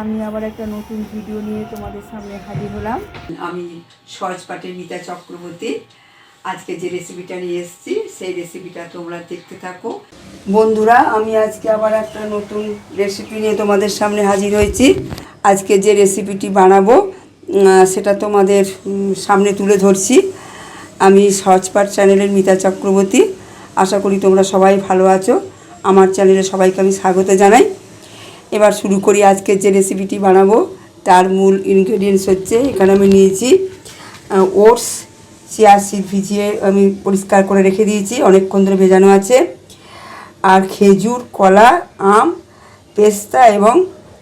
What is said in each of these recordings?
আমি আবার একটা নতুন ভিডিও নিয়ে তোমাদের সামনে হাজির হলাম। আমি সহজপাটের মিতা চক্রবর্তী। আজকে যে রেসিপিটা নিয়ে এসেছি, সেই রেসিপিটা তোমরা দেখতে থাকো। বন্ধুরা, আমি আজকে আবার একটা নতুন রেসিপি নিয়ে তোমাদের সামনে হাজির হয়েছি। আজকে যে রেসিপিটি বানাবো সেটা তোমাদের সামনে তুলে ধরছি। আমি সহজপাট চ্যানেলের মিতা চক্রবর্তী। আশা করি তোমরা সবাই ভালো আছো। আমার চ্যানেলে সবাইকে আমি স্বাগত জানাই। এবার শুরু করি আজকে যে রেসিপিটি বানাবো। তার মূল ইনগ্রেডিয়েন্টস হচ্ছে, এখানে আমি নিয়েছি ওটস চেয়ার সিড ভিজিয়ে আমি পরিষ্কার করে রেখে দিয়েছি, অনেকক্ষণ ধরে ভেজানো আছে। আর খেজুর, কলা, আম, পেস্তা এবং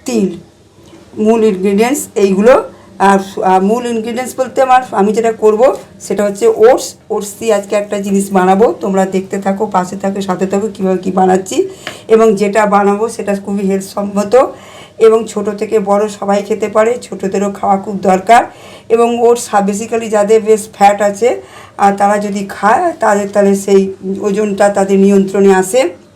তিল, মূল ইনগ্রিডিয়েন্টস এইগুলো আর মূল ইনগ্রিডিয়েন্টস বলতে আমার, আমি যেটা করব, সেটা হচ্ছে ওটস। ওটস দিয়ে আজকে একটা জিনিস বানাবো। তোমরা দেখতে থাকো, পাশে থাকো, সাথে থাকো, কীভাবে কী বানাচ্ছি। এবং যেটা বানাবো, সেটা খুবই হেলথসম্মত। এবং ছোট থেকে বড় সবাই খেতে পারে, ছোটদেরও খাওয়া খুব দরকার। এবং ওটস বেসিক্যালি যাদের বেশ ফ্যাট আছে, আর তারা যদি খায়, তাদের তাহলে সেই ওজনটা তাদের নিয়ন্ত্রণে আসে।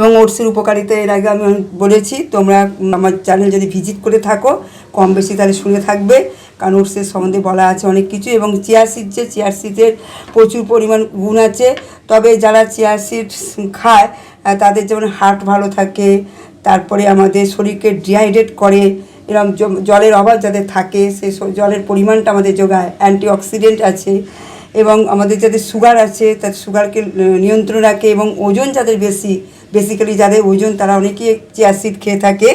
এবং ওটসের উপকারিতা এর আগে আমি বলেছি, তোমরা আমার চ্যানেল যদি ভিজিট করে থাকো, কম বেশি তাহলে শুনে থাকবে, কারণ ওটসের সম্বন্ধে বলা আছে অনেক কিছু এবং চিয়ার সিড যে চিয়ার সিডের প্রচুর পরিমাণ গুণ আছে। তবে যারা চিয়ার সিড খায় তাদের যেমন হার্ট ভালো থাকে, তারপরে আমাদের শরীরকে ডিহাইড্রেট করে এরকম জলের অভাব যাদের থাকে, স- জলের পরিমাণটা আমাদের যোগায় অ্যান্টিঅক্সিডেন্ট আছে এবং আমাদের যাদের সুগার আছে তার সুগারকে নিয়ন্ত্রণ রাখে এবং ওজন যাদের বেশি বেসিক্যালি যাদের ওজন তারা অনেকেই চিয়া সিড খেয়ে থাকে,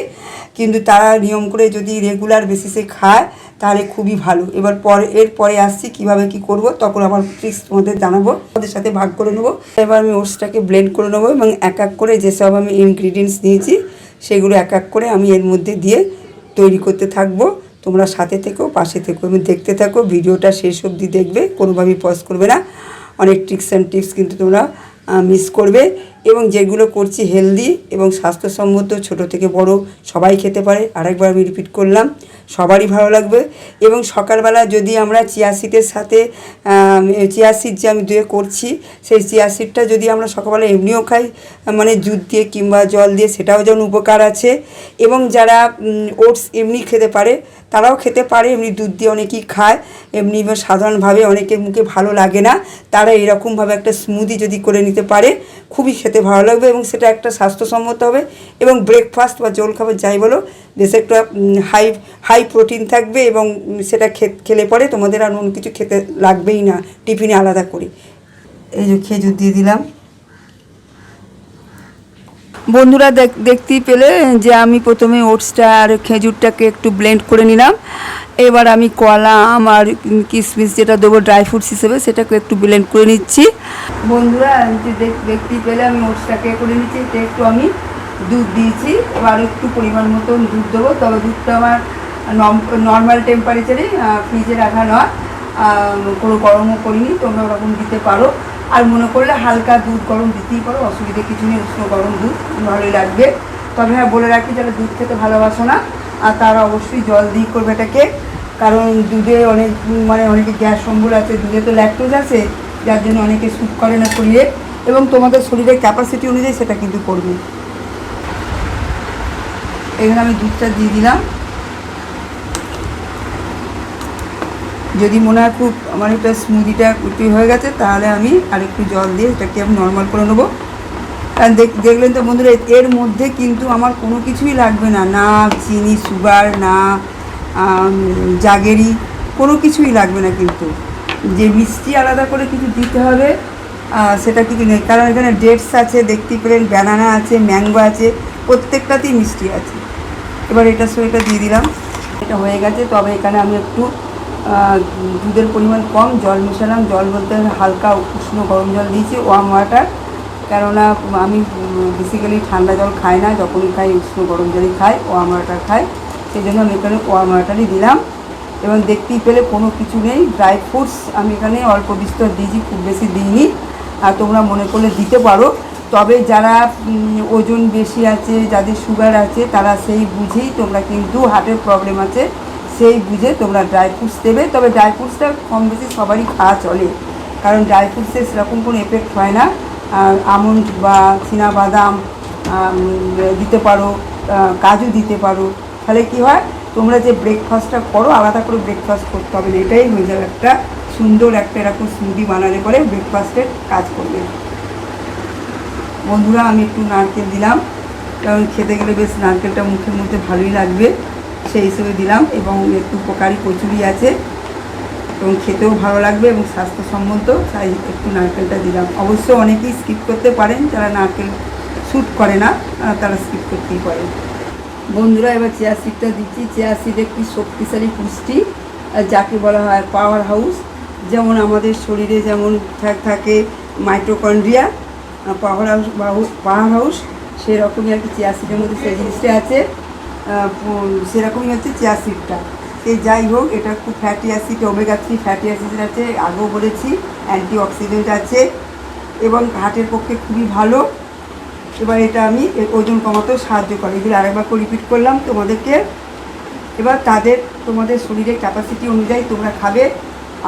কিন্তু তারা নিয়ম করে যদি রেগুলার বেসিসে খায়, তাহলে খুবই ভালো। এবার পর, এর পরে আসছি, কীভাবে কি করব, তখন আমার ট্রিক্স তোমাদের জানাব। ওদের সাথে ভাগ করে নেব। এবার আমি ওটসটাকে ব্লেন্ড করে নেব এবং এক এক করে যেসব আমি ইনগ্রিডিয়েন্টস নিয়েছি, সেগুলো এক এক করে আমি এর মধ্যে দিয়ে তৈরি করতে থাকব। তোমরা সাথে থেকো, পাশে থেকো, এবং দেখতে থাকো, ভিডিওটা শেষ অবধি দেখবে, কোনোভাবেই পজ করবে না। অনেক ট্রিক্স অ্যান্ড টিপস কিন্তু তোমরা মিস করবে। এবং যেগুলো করছি হেলদি এবং স্বাস্থ্যসম্মত, ছোট থেকে বড় সবাই খেতে পারে। আরেকবার আমি রিপিট করলাম, সবারই ভালো লাগবে। এবং সকালবেলা যদি আমরা চিয়া সিডের সাথে চিয়া সিড যে আমি দুয়ে করছি, সেই চিয়া সিডটা যদি আমরা সকালবেলা এমনিও খাই মানে দুধ দিয়ে কিংবা জল দিয়ে, সেটাও যেমন উপকার আছে। এবং যারা ওটস এমনি খেতে পারে তারাও খেতে পারে, এমনি দুধ দিয়ে অনেকেই খায়, এমনি সাধারণভাবে অনেকের মুখে ভালো লাগে না। তারা এরকমভাবে একটা স্মুদি যদি করে নিতে পারে, খুবই খেতে ভালো লাগবে এবং সেটা একটা স্বাস্থ্যসম্মত হবে এবং ব্রেকফাস্ট বা জল খাবার যাই বলো, বেশ একটা হাই হাই প্রোটিন থাকবে এবং সেটা খেলে পরে তোমাদের আর অন্য কিছু খেতে লাগবেই না টিফিনে আলাদা করে। এই যে খেজুর দিয়ে দিলাম। বন্ধুরা দেখ- দেখতেই পেলে যে আমি প্রথমে ওটসটা আর খেজুরটাকে একটু ব্লেন্ড করে নিলাম। এবার আমি কলা, আম আর কিশমিশ যেটা দেবো ড্রাই ফ্রুটস হিসেবে, সেটাকে একটু ব্লেন্ড করে নিচ্ছি। বন্ধুরা দেখতেই পেলে আমি ওটসটাকে করে নিচ্ছি। একটু আমি দুধ দিয়েছি। এবার একটু পরিমাণ মতন দুধ দেবো। তবে দুধটা আমার নর্মাল টেম্পারেচারে ফ্রিজে রাখা নয়। কোনো গরমও করিনি, তোমরা ওরকম দিতে পারো। আর মনে করলে হালকা দুধ গরম দিতেই পারো, অসুবিধে কিছু নেই, উষ্ণ গরম দুধ ভালোই লাগবে। তবে হ্যাঁ বলে রাখি, যারা দুধ খেতে ভালোবাসো না, আর তারা অবশ্যই জল দিয়ে করবে এটাকে। কারণ দুধে অনেক মানে অনেকে গ্যাস সম্বল আছে, দুধে তো ল্যাকটোজ আছে, যার জন্য অনেকে স্যুট করে না শরীরে এবং তোমাদের শরীরের ক্যাপাসিটি অনুযায়ী সেটা কিন্তু করবে। এখানে আমি দুধটা দিয়ে দিলাম। যদি মনে হয় খুব আমার এটা স্মুদিটা একটু হয়ে গেছে, তাহলে আমি আরেকটু জল দিয়ে এটাকে আমি নর্মাল করে নেব। আর দেখ- দেখলেন তো বন্ধুরা, এর মধ্যে কিন্তু আমার কোনো কিছুই লাগবে না। না চিনি সুগার না জাগেরি কোনো কিছুই লাগবে না কিন্তু। যে মিষ্টি আলাদা করে কিছু দিতে হবে সেটা কিছু নেই। কারণ এখানে ডেটস আছে দেখতে পেলেন ব্যানানা আছে ম্যাঙ্গো আছে, প্রত্যেকটাতেই মিষ্টি আছে। এবার এটার সঙ্গে দিয়ে দিলাম। এটা হয়ে গেছে, তবে এখানে আমি একটু দুধের পরিমাণ কম, জল মেশালাম, জল বলতে হালকা উষ্ণ গরম জল দিয়েছি ওয়ার্ম ওয়াটার কেননা আমি বেসিক্যালি ঠান্ডা জল খাই না, যখনই খাই উষ্ণ গরম জলই খাই ওয়ার্ম ওয়াটার খাই। সেই জন্য আমি এখানে ওয়ার্ম ওয়াটারই দিলাম। এবং দেখতেই পেলে কোনো কিছু নেই ড্রাই ফ্রুটস আমি এখানে অল্প বিস্তর দিয়েছি, খুব বেশি দিইনি। আর তোমরা মনে করলে দিতে পারো। তবে যারা ওজন বেশি আছে, যাদের সুগার আছে, তারা সেই বুঝেই তোমরা কিন্তু হার্টের প্রবলেম আছে। সেই বুঝে তোমরা ড্রাই ফ্রুটস দেবে। তবে ড্রাই ফ্রুটসটা কম বেশি সবারই খাওয়া চলে। কারণ ড্রাই ফ্রুটসের সেরকম কোনো এফেক্ট হয় না। আমন্ড বা বাদাম দিতে পারো কাজু দিতে পারো। তাহলে কি হয়? তোমরা যে ব্রেকফাস্টটা করো, আলাদা করে ব্রেকফাস্ট করতে হবে না। এটাই হয়ে যাবে একটা সুন্দর একটা এরকম স্মুদি বানালে পরে ব্রেকফাস্টের কাজ করবে। বন্ধুরা, আমি একটু নারকেল দিলাম। কারণ খেতে গেলে বেশ নারকেলটা মুখের মধ্যে ভালোই লাগবে। সেই হিসেবে দিলাম এবং একটু উপকারী কচুরি আছে। এবং খেতেও ভালো লাগবে এবং স্বাস্থ্যসম্মত, তাই একটু নারকেলটা দিলাম। অবশ্য অনেকেই স্কিপ করতে পারেন, যারা নারকেল শ্যুট করে না তারা স্কিপ করতেই পারে। বন্ধুরা, এবার চেয়ার সিটটা দিচ্ছি। চেয়ার সিট একটি শক্তিশালী পুষ্টি যাকে বলা হয় পাওয়ার হাউস যেমন আমাদের শরীরে যেমন থাক- থাকে mitochondria power house power house সেরকমই আর কি চেয়ার সিটের মধ্যে সেই জিনিসটা আছে। সেরকমই হচ্ছে চেয়ার সিডটা সে যাই হোক, এটা খুব fatty acid omega three fatty acid আছে, আগেও বলেছি অ্যান্টি অক্সিডেন্ট আছে, এবং হার্টের পক্ষে খুবই ভালো। এবার এটা আমি ওজন কমাতেও সাহায্য করে। এগুলো আরেকবার রিপিট করলাম তোমাদেরকে। এবার তাদের, তোমাদের শরীরের ক্যাপাসিটি অনুযায়ী তোমরা খাবে।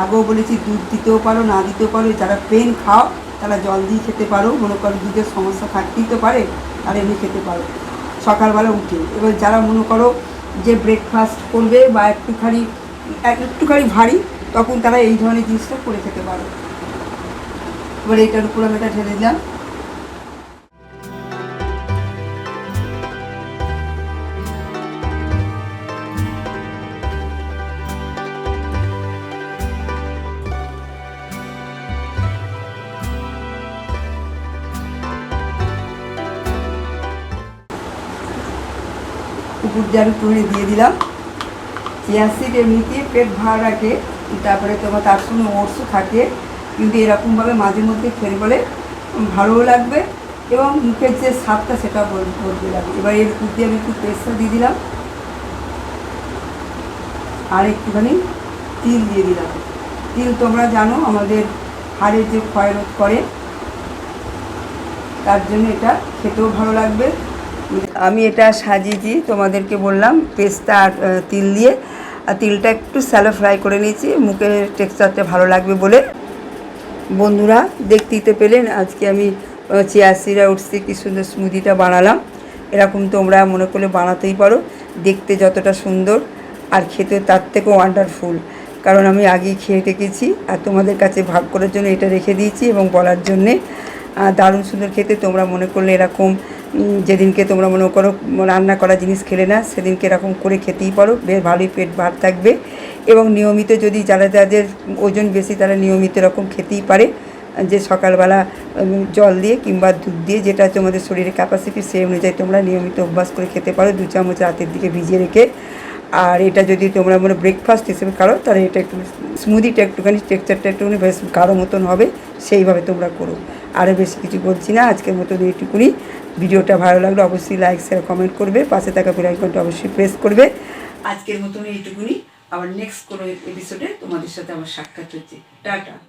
আগেও বলেছি, দুধ দিতেও পারো, না দিতেও পারো, যারা প্লেন খাও, তারা জল দিয়ে খেতে পারো। মনে করো দুধের সমস্যা থাকতেই তো পারে আর এমনি খেতে পারো। সকালবেলা উঠে। এবার যারা মনে করো যে ব্রেকফাস্ট করবে বা একটুখানি একটুখানি ভারী, তখন তারা এই ধরনের জিনিসটা করে খেতে পারো। এবার এটার উপর আমি এটা ঢেলে দিলাম। কুকুর জারু দিয়ে দিলাম। চিয়া সিড এমনিতে পেট ভার রাখে, তারপরে তোমার তার সঙ্গে ওটসও থাকে। কিন্তু এরকমভাবে মাঝে মধ্যে খেলে বলে ভালোও লাগবে এবং মুখের যে স্বাদটা সেটা বলতে লাগবে এবার এর দিয়ে আমি একটু পেস্টটা দিয়ে দিলাম। আর একটুখানি তিল দিয়ে দিলাম। তিল তোমরা জানো আমাদের হাড়ের যে ক্ষয় রোধ করে, তার জন্য এটা খেতেও ভালো লাগবে। আমি এটা সাজিয়েছি, তোমাদেরকে বললাম, পেস্তা আর তিল দিয়ে। আর তিলটা একটু স্যালো ফ্রাই করে নিয়েছি, মুখের টেক্সচারটা ভালো লাগবে বলে। বন্ধুরা দেখতেই তো পেলেন, আজকে আমি চেয়ার সিরা উঠছি, কি সুন্দর স্মুদিটা বানালাম। এরকম তোমরা মনে করলে বানাতেই পারো, দেখতে যতটা সুন্দর, আর খেতে তার থেকেও ওয়ান্ডারফুল কারণ আমি আগেই খেয়ে রেখেছি, আর তোমাদের কাছে ভাগ করার জন্য এটা রেখে দিয়েছি এবং বলার জন্যে দারুণ সুন্দর খেতে তোমরা মনে করলে এরকম যেদিনকে তোমরা মনে করো রান্না করা জিনিস খেলে না, সেদিনকে এরকম করে খেতেই পারো, বেশ ভালোই পেট ভার থাকবে। এবং নিয়মিত যদি যারা যাদের ওজন বেশি, তারা নিয়মিত এরকম খেতেই পারে। যে সকালবেলা জল দিয়ে কিংবা দুধ দিয়ে যেটা তোমাদের শরীরের ক্যাপাসিটি সেই অনুযায়ী তোমরা নিয়মিত অভ্যাস করে খেতে পারো, দু চামচ রাতের দিকে ভিজিয়ে রেখে। আর এটা যদি তোমরা মানে ব্রেকফাস্ট হিসেবে খাও তাহলে এটা একটু স্মুদিটা একটুখানি টেক্সচারটা একটুখানি বেশ গাঢ় মতন হবে, সেইভাবে তোমরা করো। আরও বেশি কিছু বলছি না। আজকের মতো এইটুকুনি। ভিডিওটা ভালো লাগলে অবশ্যই লাইক শেয়ার কমেন্ট করবে। পাশে থাকা বেল আইকনটা অবশ্যই প্রেস করবে। আজকের মতন এইটুকুনি। আবার নেক্সট কোনো এপিসোডে তোমাদের সাথে আমার সাক্ষাৎ হচ্ছে। টাটা।